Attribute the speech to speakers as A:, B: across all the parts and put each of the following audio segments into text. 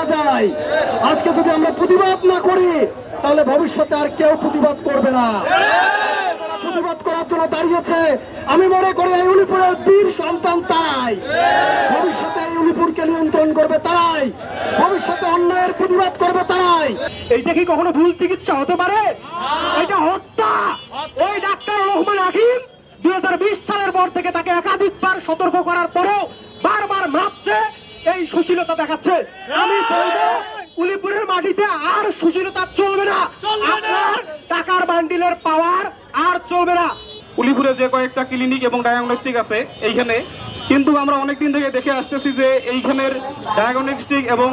A: না যায়। আজকে যদি আমরা প্রতিবাদ না করি, তাহলে ভবিষ্যতে আর কেউ প্রতিবাদ করবে না। প্রতিবাদ করার জন্য দাঁড়িয়েছে। আমি মনে করি এই উলিপুরের বীর সন্তান তারাই। ভবিষ্যতে এই উলিপুরকে নিয়ন্ত্রণ করবে তারাই। ভবিষ্যতে অন্যায়ের প্রতিবাদ করবে তারাই।
B: এইটা কি কখনো ভুল চিকিৎসা হতে পারে? এটা হত্যা। ওই ডাক্তার রহমান হাকিম দুই সালের পর থেকে তাকে একাধিকবার সতর্ক করার পরেও এই সুশীলতা দেখাচ্ছে। আমি বলব উলিপুরের মাটিতে আর সুশীলতা চলবে না। আপনার টাকার বান্ডিলের পাওয়ার আর চলবে না।
C: উলিপুরে যে কয়েকটা ক্লিনিক এবং ডায়াগনস্টিক আছে এইখানে কিন্তু আমরা অনেকদিন থেকে দেখে আসতেছি যে এইখানের ডায়াগনস্টিক এবং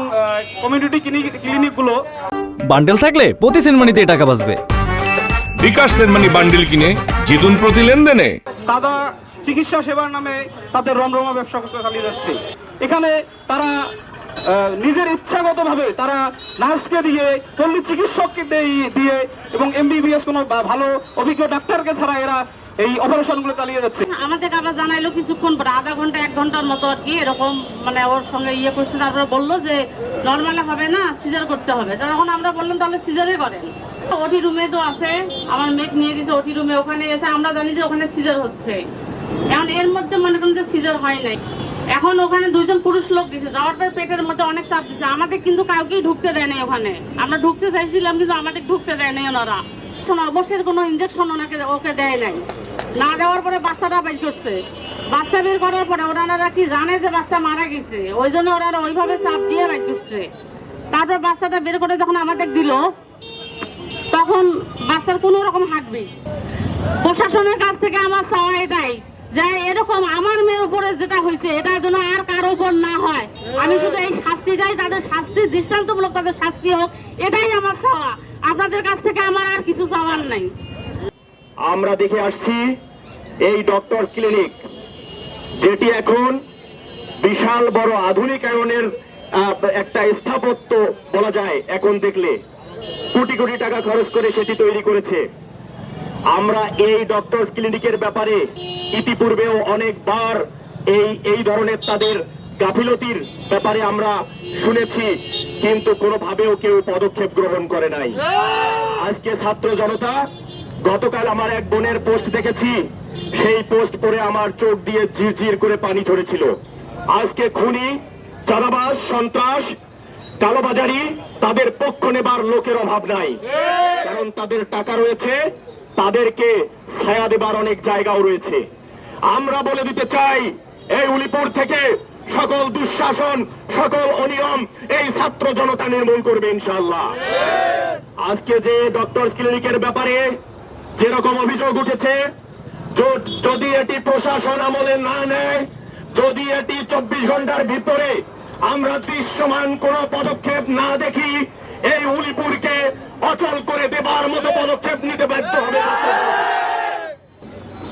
C: কমিউনিটি ক্লিনিকগুলো
D: বান্ডেল থাকলে প্রতি সেনমানিতে টাকা বাঁচবে।
E: বিকাশ সেনমানি বান্ডিল কিনে জিতুন প্রতি লেনদেনে।
C: তারা চিকিৎসা সেবার নামে তাদের রমরমা ব্যবসা করতে চালিয়ে যাচ্ছে। এখানে তারা নিজের ইচ্ছাগতভাবে তারা নার্সকে দিয়ে, পল্লী চিকিৎসককে দিয়ে- এবং এমবিবিএস কোনো ভালো অভিজ্ঞ ডাক্তারকে ছাড়া এরা এই অপারেশনগুলো চালিয়ে যাচ্ছে।
F: আমাদেরকে আবার জানাইলো কিছুক্ষণ পরে, আধা ঘণ্টা, এক ঘণ্টার মতো আর কি এরকম মানে ওর সঙ্গে ইয়ে করছে, তারপরে বলল যে নর্মালে হবে না সিজার করতে হবে। তখন আমরা বললাম, তাহলে সিজারে করেন। ওটি রুমে তো আছে, আমার মেক নিয়ে গেছে ওটি রুমে ওখানে এসে আমরা জানি যে ওখানে সিজার হচ্ছে। এখন এর মধ্যে মনে করেন যে সিজার হয় নাই। এখন ওখানে দুইজন পুরুষ লোক দিছে। যাওয়ার পর পেটের মধ্যে অনেক চাপ দিচ্ছে আমাদের কিন্তু কাউকেই ঢুকতে দেয় নাই ওখানে। আমরা ঢুকতে চাইছিলাম কিন্তু আমাদের ঢুকতে দেয় নাই ওনারা। শোনো, অবশ্যই কোনো ইঞ্জেকশন ওনাকে ওকে দেয় নাই। না দেওয়ার পরে বাচ্চাটা বের করছে। বাচ্চা বের করার পরে ওনারা কি জানে যে বাচ্চা মারা গেছে? ওই জন্য ওনারা ওইভাবে চাপ দিয়ে বের করছে। তারপর বাচ্চাটা বের করে যখন আমাদের দিল তখন বাচ্চার কোনো রকম হাঁটবে প্রশাসনের কাছ থেকে আমার চাওয়া এটাই যে এরকম আমার মেয়ের উপরে যেটা হয়েছে, এটা যেন আর কারও উপর না হয়। আমি শুধু এই শাস্তিটাই তাদের শাস্তি, দৃষ্টান্তমূলক তাদের শাস্তি হোক, এটাই আমার চাওয়া। আপনাদের কাছ থেকে আমার আর কিছু চাওয়ার নাই।
A: আমরা দেখে আসছি এই ডক্টর ক্লিনিক যেটি এখন বিশাল বড় আধুনিকায়নের একটা স্থাপত্য বলা যায় এখন দেখলে। কোটি কোটি টাকা খরচ করে সেটি তৈরি করেছে। আমরা এই ডক্টর ক্লিনিকের ব্যাপারে ইতিপূর্বেও অনেকবার এই এই ধরনের তাদের গাফিলতির ব্যাপারে আমরা শুনেছি, কিন্তু কোনোভাবেও কেউ পদক্ষেপ গ্রহণ করে নাই। আজকে ছাত্র জনতা, গতকাল আমার এক বোনের পোস্ট দেখেছি, সেই পোস্ট পরে আমার চোখ দিয়ে ঝিরঝির করে পানি ঝরেছিল। আজকে খুনি, চাঁদাবাজ, সন্ত্রাস, কালোবাজারি, তাদের পক্ষ নেবার লোকের অভাব নাই। কারণ তাদের টাকা রয়েছে তাদেরকে ছায়া দেবার অনেক জায়গাও রয়েছে। আমরা বলে দিতে চাই, এই উলিপুর থেকে সকল দুঃশাসন, সকল অনিয়ম এই ছাত্র জনতা নির্মূল করবে ইনশাল্লাহ আজকে যে ডক্টর ক্লিনিকের ব্যাপারে যেরকম অভিযোগ উঠেছে যদি এটি প্রশাসন আমলে না নেয়, যদি এটি চব্বিশ ঘণ্টার ভিতরে আমরা দৃশ্যমান কোন পদক্ষেপ না দেখি এই উলিপুরকে অচল করে দেবার মতো পদক্ষেপ নিতে বাধ্য হবে।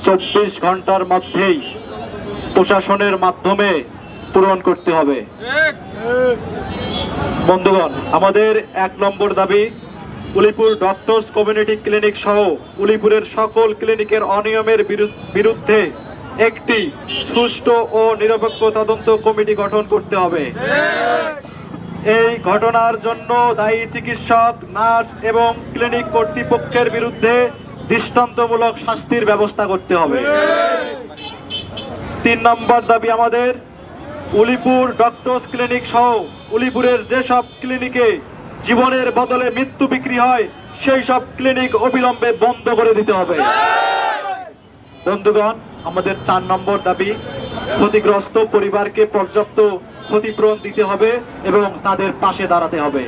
G: চব্বিশ ঘণ্টার মধ্যেই প্রশাসনের মাধ্যমে পূরণ করতে হবে। বন্ধুগণ, আমাদের এক নম্বর দাবি, উলিপুর ডক্টরস কমিউনিটি ক্লিনিক সহ উলিপুরের সকল ক্লিনিকের অনিয়মের বিরুদ্ধে একটি সুষ্ঠু ও নিরপেক্ষ তদন্ত কমিটি গঠন করতে হবে। এই ঘটনার জন্য দায়ী চিকিৎসক, নার্স এবং ক্লিনিক কর্তৃপক্ষের বিরুদ্ধে দৃষ্টান্তমূলক শাস্তির ব্যবস্থা করতে হবে। তিন নম্বর দাবি আমাদের, উলিপুর ডক্টরস ক্লিনিক সহ উলিপুরের যেসব ক্লিনিকে জীবনের বদলে মৃত্যু বিক্রি হয়, সেই সব ক্লিনিক অবিলম্বে বন্ধ করে দিতে হবে। বন্ধুগণ, আমাদের চার নম্বর দাবি, ক্ষতিগ্রস্ত পরিবারকে পর্যাপ্ত ক্ষতিপূরণ দিতে হবে এবং তাদের পাশে দাঁড়াতে হবে।